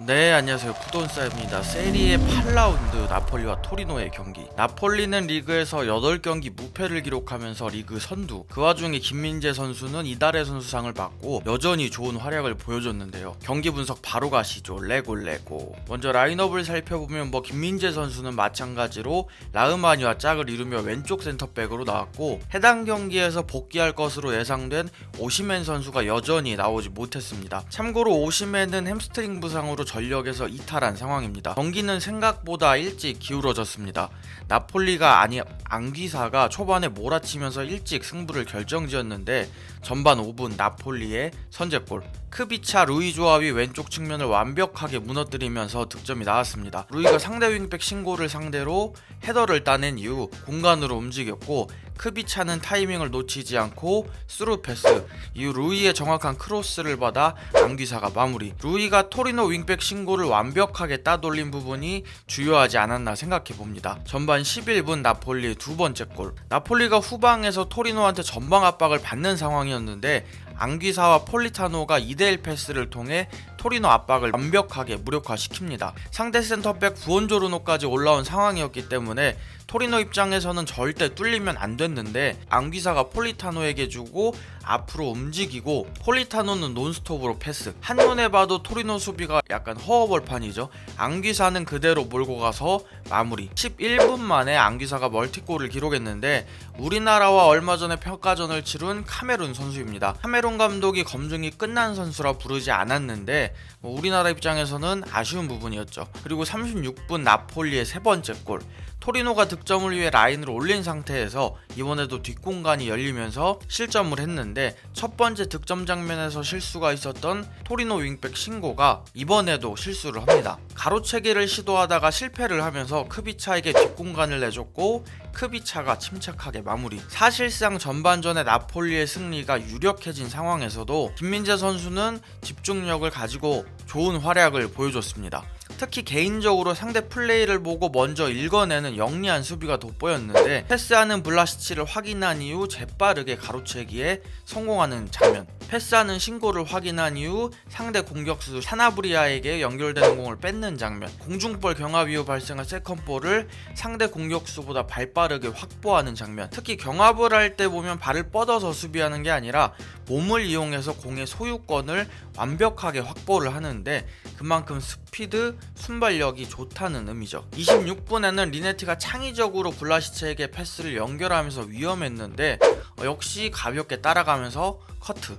네 안녕하세요. 푸돈사입니다. 세리에 8라운드 나폴리와 토리노의 경기. 나폴리는 리그에서 8경기 무패를 기록하면서 리그 선두. 그 와중에 김민재 선수는 이달의 선수상을 받고 여전히 좋은 활약을 보여줬는데요. 경기 분석 바로 가시죠. 레고 레고. 먼저 라인업을 살펴보면 뭐 김민재 선수는 마찬가지로 라흐마니와 짝을 이루며 왼쪽 센터백으로 나왔고 해당 경기에서 복귀할 것으로 예상된 오시멘 선수가 여전히 나오지 못했습니다. 참고로 오시멘은 햄스트링 부상으로 전력에서 이탈한 상황입니다. 경기는 생각보다 일찍 기울어졌습니다. 나폴리가 아니 안기사가 초반에 몰아치면서 일찍 승부를 결정지었는데 전반 5분 나폴리의 선제골 크비차 루이 조합이 왼쪽 측면을 완벽하게 무너뜨리면서 득점이 나왔습니다. 루이가 상대 윙백 신고를 상대로 헤더를 따낸 이후 공간으로 움직였고 크비 차는 타이밍을 놓치지 않고 스루 패스. 이후 루이의 정확한 크로스를 받아 안귀사가 마무리. 루이가 토리노 윙백 신고를 완벽하게 따돌린 부분이 주요하지 않았나 생각해 봅니다. 전반 11분 나폴리의 두 번째 골. 나폴리가 후방에서 토리노한테 전방 압박을 받는 상황이었는데 안귀사와 폴리타노가 2대1 패스를 통해 토리노 압박을 완벽하게 무력화시킵니다. 상대 센터백 부온조르노까지 올라온 상황이었기 때문에 토리노 입장에서는 절대 뚫리면 안 됐는데 안귀사가 폴리타노에게 주고 앞으로 움직이고 폴리타노는 논스톱으로 패스. 한눈에 봐도 토리노 수비가 약간 허허벌판이죠. 안귀사는 그대로 몰고 가서 마무리. 11분 만에 안귀사가 멀티골을 기록했는데 우리나라와 얼마 전에 평가전을 치룬 카메룬 선수입니다. 카메룬 감독이 검증이 끝난 선수라 부르지 않았는데 뭐 우리나라 입장에서는 아쉬운 부분이었죠. 그리고 36분 나폴리의 세 번째 골 토리노가 득점을 위해 라인을 올린 상태에서 이번에도 뒷공간이 열리면서 실점을 했는데 첫 번째 득점 장면에서 실수가 있었던 토리노 윙백 신고가 이번에도 실수를 합니다. 가로채기를 시도하다가 실패를 하면서 크비차에게 뒷공간을 내줬고 크비차가 침착하게 마무리. 사실상 전반전에 나폴리의 승리가 유력해진 상황에서도 김민재 선수는 집중력을 가지고 좋은 활약을 보여줬습니다. 특히 개인적으로 상대 플레이를 보고 먼저 읽어내는 영리한 수비가 돋보였는데 패스하는 블라시치를 확인한 이후 재빠르게 가로채기에 성공하는 장면 패스하는 신고를 확인한 이후 상대 공격수 샤나브리아에게 연결되는 공을 뺏는 장면 공중볼 경합 이후 발생한 세컨볼을 상대 공격수보다 발빠르게 확보하는 장면 특히 경합을 할 때 보면 발을 뻗어서 수비하는 게 아니라 몸을 이용해서 공의 소유권을 완벽하게 확보를 하는데 그만큼 스피드, 순발력이 좋다는 의미죠. 26분에는 리네티가 창의적으로 블라시체에게 패스를 연결하면서 위험했는데 어, 역시 가볍게 따라가면서 커트.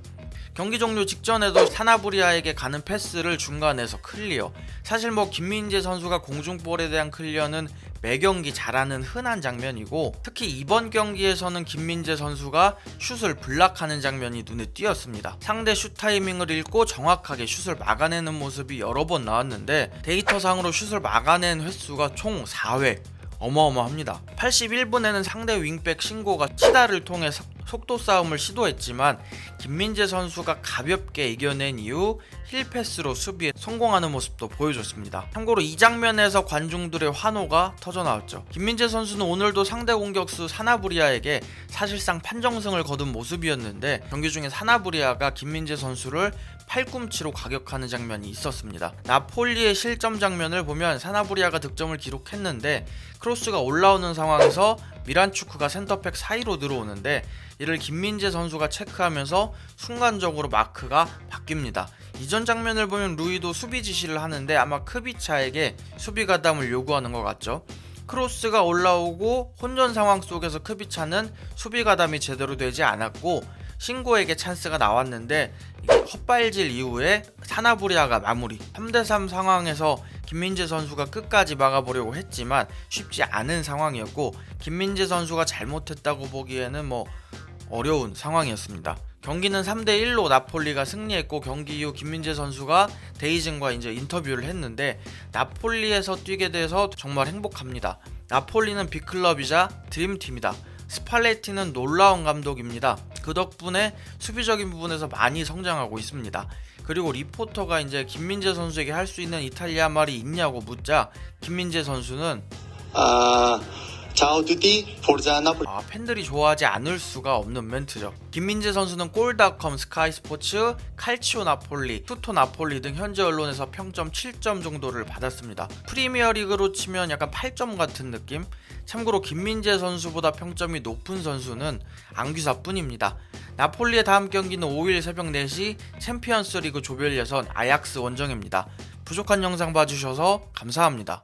경기 종료 직전에도 사나브리아에게 가는 패스를 중간에서 클리어. 사실 뭐 김민재 선수가 공중볼에 대한 클리어는 매 경기 잘하는 흔한 장면이고 특히 이번 경기에서는 김민재 선수가 슛을 블락하는 장면이 눈에 띄었습니다. 상대 슛 타이밍을 읽고 정확하게 슛을 막아내는 모습이 여러 번 나왔는데 데이터상으로 슛을 막아낸 횟수가 총 4회. 어마어마합니다. 81분에는 상대 윙백 신고가 치다를 통해 석- 속도 싸움을 시도했지만 김민재 선수가 가볍게 이겨낸 이후 힐패스로 수비에 성공하는 모습도 보여줬습니다. 참고로 이 장면에서 관중들의 환호가 터져 나왔죠. 김민재 선수는 오늘도 상대 공격수 사나브리아에게 사실상 판정승을 거둔 모습이었는데 경기 중에 사나브리아가 김민재 선수를 팔꿈치로 가격하는 장면이 있었습니다. 나폴리의 실점 장면을 보면 사나브리아가 득점을 기록했는데 크로스가 올라오는 상황에서 미란추크가 센터백 사이로 들어오는데 이를 김민재 선수가 체크하면서 순간적으로 마크가 바뀝니다. 이전 장면을 보면 루이도 수비 지시를 하는데 아마 크비차에게 수비 가담을 요구하는 것 같죠. 크로스가 올라오고 혼전 상황 속에서 크비차는 수비 가담이 제대로 되지 않았고 신고에게 찬스가 나왔는데 헛발질 이후에 사나브리아가 마무리 3대3 상황에서 김민재 선수가 끝까지 막아보려고 했지만 쉽지 않은 상황이었고 김민재 선수가 잘못했다고 보기에는 뭐 어려운 상황이었습니다. 경기는 3대 1로 나폴리가 승리했고 경기 이후 김민재 선수가 데이즌과 이제 인터뷰를 했는데 나폴리에서 뛰게 돼서 정말 행복합니다. 나폴리는 빅클럽이자 드림팀이다. 스팔레티는 놀라운 감독입니다. 그 덕분에 수비적인 부분에서 많이 성장하고 있습니다. 그리고 리포터가 이제 김민재 선수에게 할 수 있는 이탈리아 말이 있냐고 묻자 김민재 선수는 Ah, Ciao tutti. 아, 팬들이 좋아하지 않을 수가 없는 멘트죠. 김민재 선수는 골닷컴, 스카이스포츠, 칼치오 나폴리, 투토 나폴리 등 현지 언론에서 평점 7점 정도를 받았습니다. 프리미어리그로 치면 약간 8점 같은 느낌? 참고로 김민재 선수보다 평점이 높은 선수는 안규사뿐입니다. 나폴리의 다음 경기는 5일 새벽 4시 챔피언스 리그 조별 예선 아약스 원정입니다. 부족한 영상 봐주셔서 감사합니다.